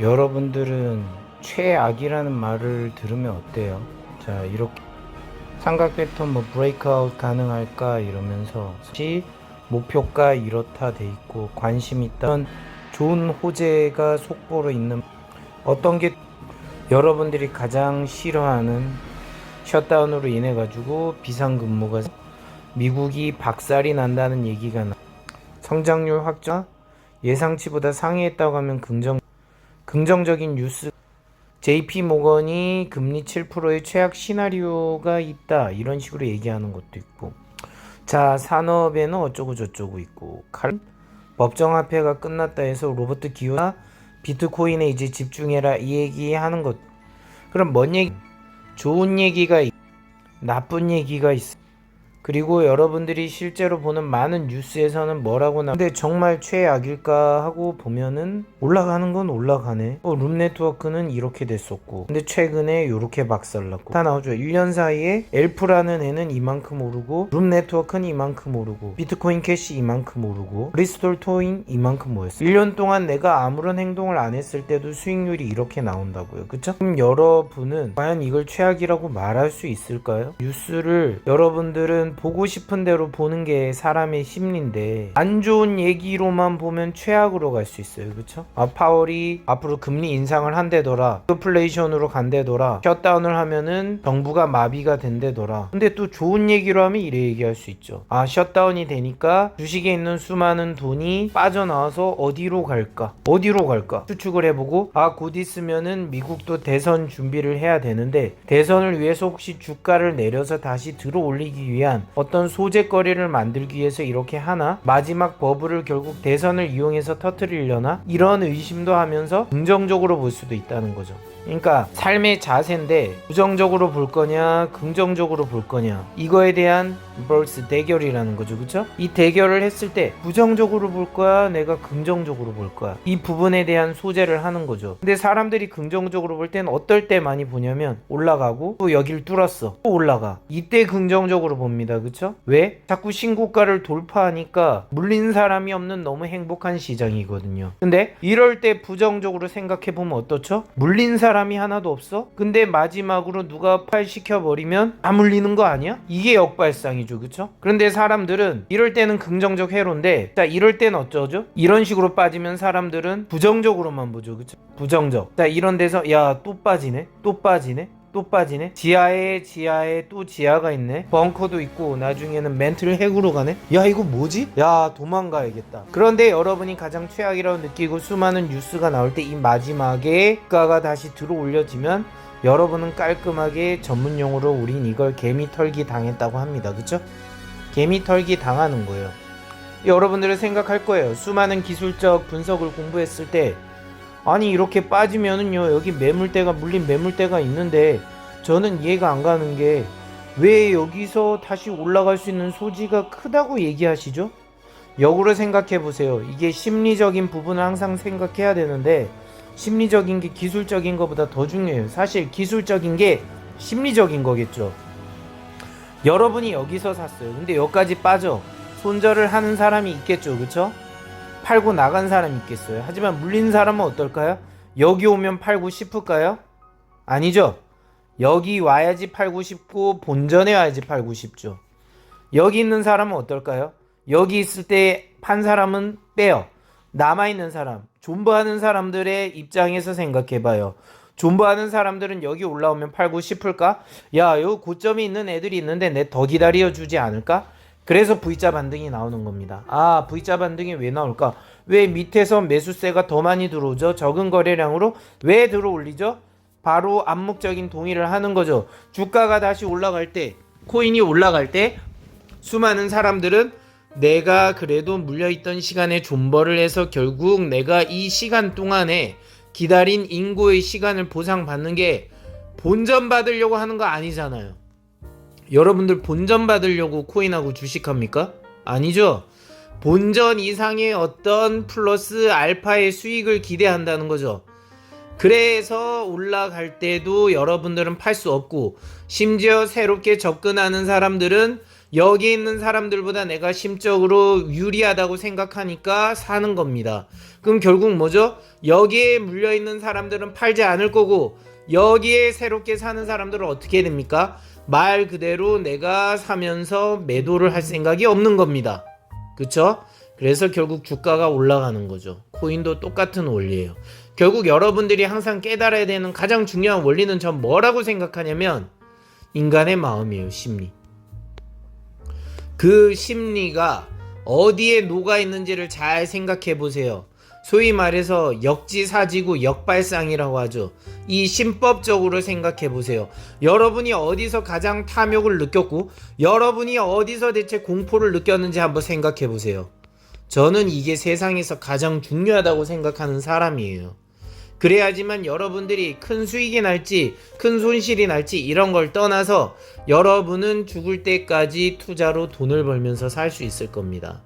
여러분들은 최악이라는 말을 들으면 어때요? 자, 이렇게 삼각 패턴 뭐 브레이크아웃 가능할까 이러면서 혹시 목표가 이렇다 돼 있고 관심 있다. 좋은 호재가 속보로 있는 어떤 게 여러분들이 가장 싫어하는 셧다운으로 인해 가지고 비상근무가 미국이 박살이 난다는 얘기가 나. 성장률 확정? 예상치보다 상회했다고 하면 긍정 긍정적인 뉴스. JP 모건이 금리 7%의 최악 시나리오가 있다. 이런 식으로 얘기하는 것도 있고. 자 산업에는 어쩌고 저쩌고 있고. 칼 법정화폐가 끝났다 해서 로버트 기어나 비트코인에 이제 집중해라 이 얘기하는 것. 그럼 뭔 얘기 좋은 얘기가 있, 나쁜 얘기가 있어 그리고 여러분들이 실제로 보는 많은 뉴스에서는 뭐라고 나 근데 정말 최악일까 하고 보면은 올라가는 건 올라가네. 어, 룸 네트워크는 이렇게 됐었고. 근데 최근에 이렇게 박살났고. 다 나오죠. 1년 사이에 엘프라는 애는 이만큼 오르고 룸 네트워크는 이만큼 오르고 비트코인 캐시 이만큼 오르고 브리스톨 토인 이만큼 모였어 1년 동안 내가 아무런 행동을 안 했을 때도 수익률이 이렇게 나온다고요. 그쵸? 그럼 여러분은 과연 이걸 최악이라고 말할 수 있을까요? 뉴스를 여러분들은 보고 싶은 대로 보는 게 사람의 심리인데 안 좋은 얘기로만 보면 최악으로 갈 수 있어요. 그쵸? 아 파월이 앞으로 금리 인상을 한대더라 인플레이션으로 간대더라 셧다운을 하면은 정부가 마비가 된대더라. 근데 또 좋은 얘기로 하면 이래 얘기할 수 있죠. 아 셧다운이 되니까 주식에 있는 수많은 돈이 빠져나와서 어디로 갈까? 어디로 갈까? 추측을 해보고 아 곧 있으면은 미국도 대선 준비를 해야 되는데 대선을 위해서 혹시 주가를 내려서 다시 들어 올리기 위한 어떤 소재거리를 만들기 위해서 이렇게 하나 마지막 버블을 결국 대선을 이용해서 터트리려나 이런 의심도 하면서 긍정적으로 볼 수도 있다는 거죠. 그러니까 삶의 자세인데 부정적으로 볼 거냐 긍정적으로 볼 거냐 이거에 대한 벌스 대결이라는 거죠 그쵸? 이 대결을 했을 때 부정적으로 볼 거야 내가 긍정적으로 볼 거야 이 부분에 대한 소재를 하는 거죠 근데 사람들이 긍정적으로 볼 때는 어떨 때 많이 보냐면 올라가고 또 여길 뚫었어 또 올라가 이때 긍정적으로 봅니다 그쵸? 왜? 자꾸 신고가를 돌파하니까 물린 사람이 없는 너무 행복한 시장이거든요 근데 이럴 때 부정적으로 생각해 보면 어떻죠? 물린 사람 이 하나도 없어? 근데 마지막으로 누가 팔시켜 버리면 다 물리는 거 아니야? 이게 역발상이죠 그쵸? 그런데 사람들은 이럴 때는 긍정적 해로인데 자 이럴 땐 어쩌죠? 이런 식으로 빠지면 사람들은 부정적으로만 보죠 그쵸? 부정적 자 이런 데서 야 또 빠지네 또 빠지네 또 빠지네. 지하에 지하에 또 지하가 있네. 벙커도 있고 나중에는 멘트를 핵으로 가네. 야 이거 뭐지? 야 도망가야겠다. 그런데 여러분이 가장 최악이라고 느끼고 수많은 뉴스가 나올 때 이 마지막에 가가 다시 들어 올려지면 여러분은 깔끔하게 전문 용어로 우린 이걸 개미 털기 당했다고 합니다. 그쵸? 개미 털기 당하는 거예요. 여러분들은 생각할 거예요. 수많은 기술적 분석을 공부했을 때 아니 이렇게 빠지면은요 여기 매물대가 물린 매물대가 있는데 저는 이해가 안 가는 게 왜 여기서 다시 올라갈 수 있는 소지가 크다고 얘기하시죠? 역으로 생각해 보세요. 이게 심리적인 부분을 항상 생각해야 되는데 심리적인 게 기술적인 것보다 더 중요해요. 사실 기술적인 게 심리적인 거겠죠. 여러분이 여기서 샀어요. 근데 여기까지 빠져. 손절을 하는 사람이 있겠죠. 그쵸? 팔고 나간 사람이 있겠어요. 하지만 물린 사람은 어떨까요? 여기 오면 팔고 싶을까요? 아니죠. 여기 와야지 팔고 싶고 본전에 와야지 팔고 싶죠. 여기 있는 사람은 어떨까요? 여기 있을 때 판 사람은 빼요. 남아있는 사람, 존버하는 사람들의 입장에서 생각해봐요. 존버하는 사람들은 여기 올라오면 팔고 싶을까? 야, 여기 고점이 있는 애들이 있는데 내 더 기다려주지 않을까? 그래서 V자 반등이 나오는 겁니다. 아, V자 반등이 왜 나올까? 왜 밑에서 매수세가 더 많이 들어오죠? 적은 거래량으로 왜 들어올리죠? 바로 암묵적인 동의를 하는 거죠. 주가가 다시 올라갈 때, 코인이 올라갈 때, 수많은 사람들은 내가 그래도 물려있던 시간에 존버를 해서 결국 내가 이 시간 동안에 기다린 인고의 시간을 보상받는 게 본전 받으려고 하는 거 아니잖아요. 여러분들 본전 받으려고 코인하고 주식합니까? 아니죠. 본전 이상의 어떤 플러스 알파의 수익을 기대한다는 거죠. 그래서 올라갈 때도 여러분들은 팔 수 없고 심지어 새롭게 접근하는 사람들은 여기 있는 사람들보다 내가 심적으로 유리하다고 생각하니까 사는 겁니다. 그럼 결국 뭐죠? 여기에 물려 있는 사람들은 팔지 않을 거고 여기에 새롭게 사는 사람들은 어떻게 됩니까? 말 그대로 내가 사면서 매도를 할 생각이 없는 겁니다. 그쵸? 그래서 결국 주가가 올라가는 거죠. 코인도 똑같은 원리예요. 결국 여러분들이 항상 깨달아야 되는 가장 중요한 원리는 전 뭐라고 생각하냐면 인간의 마음이에요, 심리. 그 심리가 어디에 녹아 있는지를 잘 생각해 보세요. 소위 말해서 역지사지고 역발상이라고 하죠. 이 신법적으로 생각해 보세요. 여러분이 어디서 가장 탐욕을 느꼈고 여러분이 어디서 대체 공포를 느꼈는지 한번 생각해 보세요. 저는 이게 세상에서 가장 중요하다고 생각하는 사람이에요. 그래야지만 여러분들이 큰 수익이 날지 큰 손실이 날지 이런 걸 떠나서 여러분은 죽을 때까지 투자로 돈을 벌면서 살 수 있을 겁니다.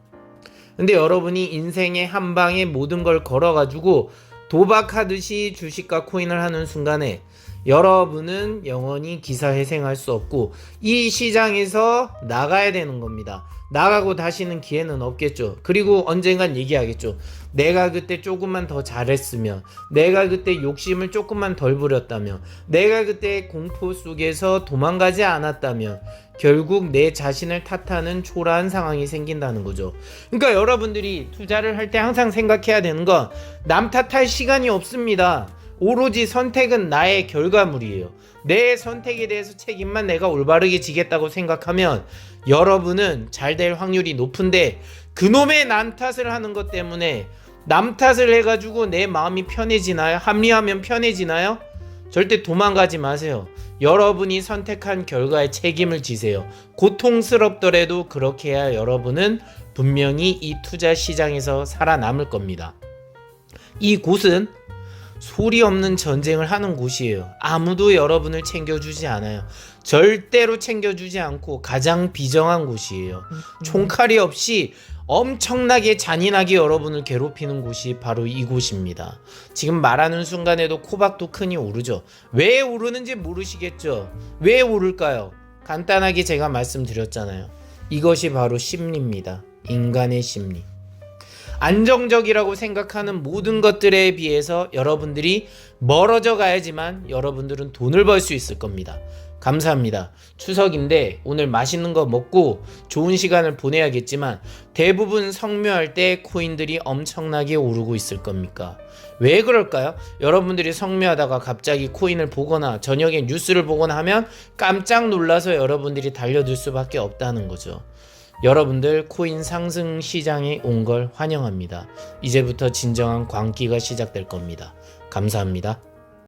근데 여러분이 인생의 한 방에 모든 걸 걸어가지고 도박하듯이 주식과 코인을 하는 순간에 여러분은 영원히 기사회생할 수 없고 이 시장에서 나가야 되는 겁니다. 나가고 다시는 기회는 없겠죠. 그리고 언젠간 얘기하겠죠. 내가 그때 조금만 더 잘했으면, 내가 그때 욕심을 조금만 덜 부렸다면, 내가 그때 공포 속에서 도망가지 않았다면, 결국 내 자신을 탓하는 초라한 상황이 생긴다는 거죠. 그러니까 여러분들이 투자를 할 때 항상 생각해야 되는 건 남 탓할 시간이 없습니다. 오로지 선택은 나의 결과물이에요. 내 선택에 대해서 책임만 내가 올바르게 지겠다고 생각하면 여러분은 잘 될 확률이 높은데 그놈의 남 탓을 하는 것 때문에 남 탓을 해가지고 내 마음이 편해지나요? 합리하면 편해지나요? 절대 도망가지 마세요. 여러분이 선택한 결과에 책임을 지세요. 고통스럽더라도 그렇게 해야 여러분은 분명히 이 투자 시장에서 살아남을 겁니다. 이 곳은 소리 없는 전쟁을 하는 곳이에요. 아무도 여러분을 챙겨주지 않아요. 절대로 챙겨주지 않고 가장 비정한 곳이에요. 총칼이 없이 엄청나게 잔인하게 여러분을 괴롭히는 곳이 바로 이곳입니다. 지금 말하는 순간에도 코박도 크니 오르죠. 왜 오르는지 모르시겠죠? 왜 오를까요? 간단하게 제가 말씀드렸잖아요. 이것이 바로 심리입니다. 인간의 심리. 안정적이라고 생각하는 모든 것들에 비해서 여러분들이 멀어져 가야지만 여러분들은 돈을 벌 수 있을 겁니다. 감사합니다. 추석인데 오늘 맛있는 거 먹고 좋은 시간을 보내야겠지만 대부분 성묘할 때 코인들이 엄청나게 오르고 있을 겁니까? 왜 그럴까요? 여러분들이 성묘하다가 갑자기 코인을 보거나 저녁에 뉴스를 보거나 하면 깜짝 놀라서 여러분들이 달려들 수밖에 없다는 거죠. 여러분들 코인 상승 시장에 온 걸 환영합니다. 이제부터 진정한 광기가 시작될 겁니다. 감사합니다.